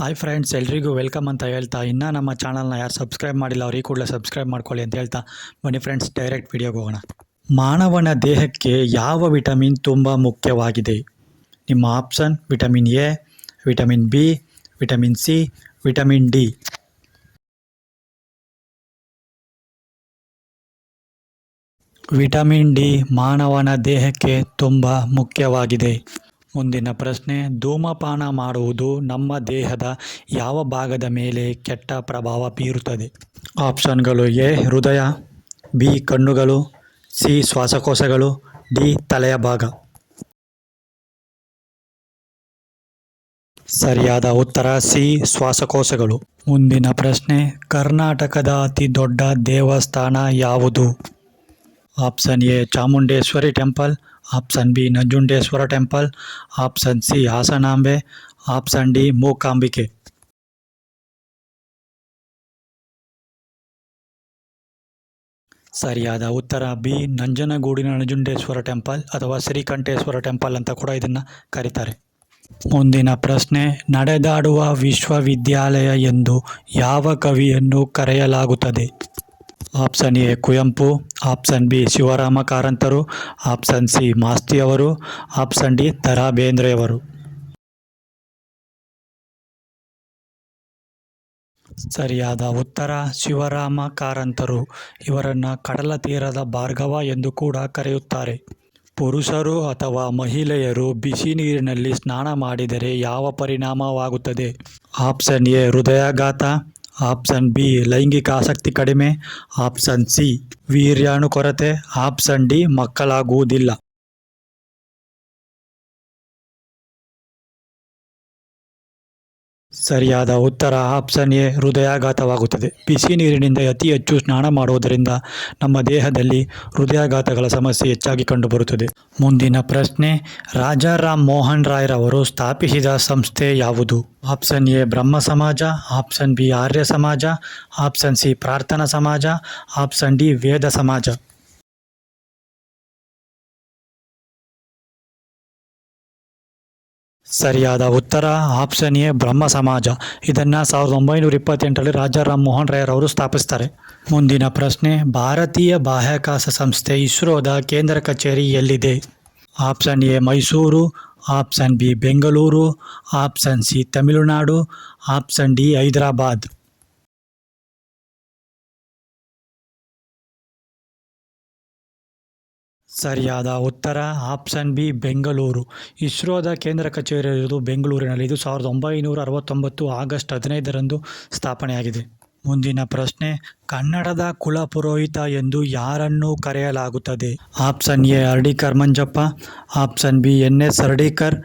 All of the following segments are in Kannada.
ಹಾಯ್ ಫ್ರೆಂಡ್ಸ್ ಎಲ್ರಿಗೂ ವೆಲ್ಕಮ್ ಅಂತ ಹೇಳ್ತಾ, ಇನ್ನೂ ನಮ್ಮ ಚಾನಲ್ನ ಯಾರು ಸಬ್ಸ್ಕ್ರೈಬ್ ಮಾಡಿಲ್ಲ ಅವ್ರಿಗೆ ಕೂಡಲೇ ಸಬ್ಸ್ಕ್ರೈಬ್ ಮಾಡ್ಕೊಳ್ಳಿ ಅಂತ ಹೇಳ್ತಾ, ಬನ್ನಿ ಫ್ರೆಂಡ್ಸ್ ಡೈರೆಕ್ಟ್ ವಿಡಿಯೋಗೆ ಹೋಗೋಣ. ಮಾನವನ ದೇಹಕ್ಕೆ ಯಾವ ವಿಟಮಿನ್ ತುಂಬ ಮುಖ್ಯವಾಗಿದೆ? ನಿಮ್ಮ option vitamin A vitamin B vitamin C vitamin D vitamin D ಮಾನವನ ದೇಹಕ್ಕೆ ತುಂಬ ಮುಖ್ಯವಾಗಿದೆ. ಮುಂದಿನ ಪ್ರಶ್ನೆ, ಧೂಮಪಾನ ಮಾಡುವುದು ನಮ್ಮ ದೇಹದ ಯಾವ ಭಾಗದ ಮೇಲೆ ಕೆಟ್ಟ ಪ್ರಭಾವ ಬೀರುತ್ತದೆ? ಆಪ್ಷನ್ಗಳು ಎ, ಹೃದಯ, ಬಿ, ಕಣ್ಣುಗಳು, ಸಿ, ಶ್ವಾಸಕೋಶಗಳು, ಡಿ, ತಲೆಯ ಭಾಗ. ಸರಿಯಾದ ಉತ್ತರ ಸಿ, ಶ್ವಾಸಕೋಶಗಳು. ಮುಂದಿನ ಪ್ರಶ್ನೆ, ಕರ್ನಾಟಕದ ಅತಿ ದೊಡ್ಡ ದೇವಸ್ಥಾನ ಯಾವುದು? Option A Chamundeshwari temple, option B Nanjundeshwara temple, option C Hasanambe, option D Mookambike. ಸರಿಯಾದ ಉತ್ತರ ಬಿ ನಂಜನಗೂಡಿನ ನಂಜುಂಡೇಶ್ವರ ಟೆಂಪಲ್ ಅಥವಾ ಶ್ರೀಕಂಠೇಶ್ವರ ಟೆಂಪಲ್ ಅಂತ ಕೂಡ ಇದನ್ನು ಕರೀತಾರೆ. ಮುಂದಿನ ಪ್ರಶ್ನೆ, ನಡೆದಾಡುವ ವಿಶ್ವವಿದ್ಯಾಲಯ ಎಂದು ಯಾವ ಕವಿಯನ್ನು ಕರೆಯಲಾಗುತ್ತದೆ? Option A Kuvempu, option B Shivarama ಕಾರಂತರು, ಆಪ್ಷನ್ ಸಿ ಮಾಸ್ತಿಯವರು ಆಪ್ಷನ್ ಡಿ ತರಾ ಬೇಂದ್ರೆಯವರು ಸರಿಯಾದ ಉತ್ತರ, ಶಿವರಾಮ ಕಾರಂತರು. ಇವರನ್ನು ಕಡಲ ತೀರದ ಭಾರ್ಗವ ಎಂದು ಕೂಡ ಕರೆಯುತ್ತಾರೆ. ಪುರುಷರು ಅಥವಾ ಮಹಿಳೆಯರು ಬಿಸಿ ನೀರಿನಲ್ಲಿ ಸ್ನಾನ ಮಾಡಿದರೆ ಯಾವ ಪರಿಣಾಮವಾಗುತ್ತದೆ? ಆಪ್ಷನ್ ಎ ಹೃದಯಾಘಾತ ಆಪ್ಷನ್ ಬಿ ಲೈಂಗಿಕ ಆಸಕ್ತಿ ಕಡಿಮೆ. ಆಪ್ಷನ್ ಸಿ ವೀರ್ಯಾಣು ಕೊರತೆ ಆಪ್ಷನ್ ಡಿ ಮಕ್ಕಳಾಗುವುದಿಲ್ಲ. ಸರಿಯಾದ ಉತ್ತರ, ಆಪ್ಷನ್ ಎ, ಹೃದಯಾಘಾತವಾಗುತ್ತದೆ. ಬಿಸಿ ನೀರಿನಿಂದ ಅತಿ ಹೆಚ್ಚು ಸ್ನಾನ ಮಾಡುವುದರಿಂದ ನಮ್ಮ ದೇಹದಲ್ಲಿ ಹೃದಯಾಘಾತಗಳ ಸಮಸ್ಯೆ ಹೆಚ್ಚಾಗಿ ಕಂಡುಬರುತ್ತದೆ. ಮುಂದಿನ ಪ್ರಶ್ನೆ ರಾಜಾ ರಾಮ್ ಮೋಹನ್ ರಾಯ್ರವರು ಸ್ಥಾಪಿಸಿದ ಸಂಸ್ಥೆ ಯಾವುದು? ಆಪ್ಷನ್ ಎ, ಬ್ರಹ್ಮ ಸಮಾಜ, ಆಪ್ಷನ್ ಬಿ, ಆರ್ಯ ಸಮಾಜ, ಆಪ್ಷನ್ ಸಿ, ಪ್ರಾರ್ಥನಾ ಸಮಾಜ, ಆಪ್ಷನ್ ಡಿ, ವೇದ ಸಮಾಜ. ಸರಿಯಾದ ಉತ್ತರ, ಆಪ್ಷನ್ ಎ, ಬ್ರಹ್ಮ ಸಮಾಜ. ಇದನ್ನು ಸಾವಿರದ ಒಂಬೈನೂರ ಇಪ್ಪತ್ತೆಂಟರಲ್ಲಿ ರಾಜಾರಾಮ್ ಮೋಹನ್ ರಾಯ್ ಅವರು ಸ್ಥಾಪಿಸ್ತಾರೆ. ಮುಂದಿನ ಪ್ರಶ್ನೆ, ಭಾರತೀಯ ಬಾಹ್ಯಾಕಾಶ ಸಂಸ್ಥೆ ಇಸ್ರೋದ ಕೇಂದ್ರ ಕಚೇರಿ ಎಲ್ಲಿದೆ? Option A, Mysuru, option B, Bengaluru, option C, Tamil Nadu, option D, Hyderabad. ಸರಿಯಾದ ಉತ್ತರ, ಆಪ್ಷನ್ ಬಿ, ಬೆಂಗಳೂರು. ಇಸ್ರೋದ ಕೇಂದ್ರ ಕಚೇರಿ ಇರುವುದು ಬೆಂಗಳೂರಿನಲ್ಲಿ. ಇದು ಸಾವಿರದ ಒಂಬೈನೂರ ಅರವತ್ತೊಂಬತ್ತು ಆಗಸ್ಟ್ ಹದಿನೈದರಂದು ಸ್ಥಾಪನೆಯಾಗಿದೆ. ಮುಂದಿನ ಪ್ರಶ್ನೆ, ಕನ್ನಡದ ಕುಲ ಪುರೋಹಿತ ಎಂದು ಯಾರನ್ನು ಕರೆಯಲಾಗುತ್ತದೆ? Option A Hardikar Manjappa option B, N S Hardikar.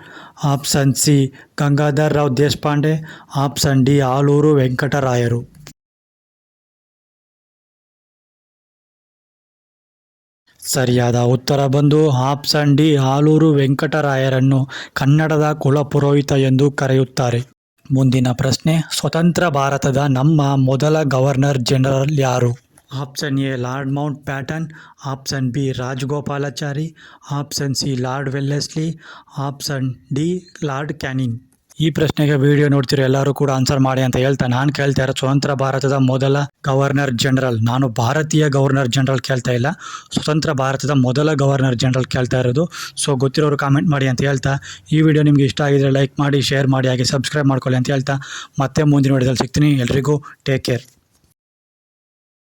Option C, Gangadhar Rao Deshpande. Option D, Alur ವೆಂಕಟರಾಯರು. ಸರಿಯಾದ ಉತ್ತರ ಬಂದು ಆಪ್ಷನ್ ಡಿ ಆಲೂರು ವೆಂಕಟರಾಯರನ್ನು ಕನ್ನಡದ ಕುಲಪುರೋಹಿತ ಎಂದು ಕರೆಯುತ್ತಾರೆ. ಮುಂದಿನ ಪ್ರಶ್ನೆ, ಸ್ವತಂತ್ರ ಭಾರತದ ನಮ್ಮ ಮೊದಲ ಗವರ್ನರ್ ಜನರಲ್ ಯಾರು? Option A, Lord Mountbatten, option B, Rajagopalachari, option C, Lord Wellesley, option D, Lord Canning. ಈ ಪ್ರಶ್ನೆಗೆ ವಿಡಿಯೋ ನೋಡ್ತಿರೋ ಎಲ್ಲರೂ ಕೂಡ ಆನ್ಸರ್ ಮಾಡಿ ಅಂತ ಹೇಳ್ತಾ ನಾನು ಕೇಳ್ತಾ ಇರೋ ಸ್ವತಂತ್ರ ಭಾರತದ ಮೊದಲ ಗವರ್ನರ್ ಜನರಲ್ ನಾನು ಭಾರತೀಯ ಗವರ್ನರ್ ಜನರಲ್ ಕೇಳ್ತಾ ಇಲ್ಲ. ಸ್ವತಂತ್ರ ಭಾರತದ ಮೊದಲ ಗವರ್ನರ್ ಜನರಲ್ ಕೇಳ್ತಾ ಇರೋದು. ಸೊ ಗೊತ್ತಿರೋರು ಕಾಮೆಂಟ್ ಮಾಡಿ ಅಂತ ಹೇಳ್ತಾ, ಈ ವಿಡಿಯೋ ನಿಮಗೆ ಇಷ್ಟ ಆಗಿದ್ರೆ ಲೈಕ್ ಮಾಡಿ ಶೇರ್ ಮಾಡಿ, ಹಾಗೆ ಸಬ್ಸ್ಕ್ರೈಬ್ ಮಾಡ್ಕೊಳ್ಳಿ ಅಂತ ಹೇಳ್ತಾ, ಮತ್ತೆ ಮುಂದಿನ ವಿಡಿಯೋದಲ್ಲಿ ಸಿಗ್ತೀನಿ. ಎಲ್ರಿಗೂ ಟೇಕ್ ಕೇರ್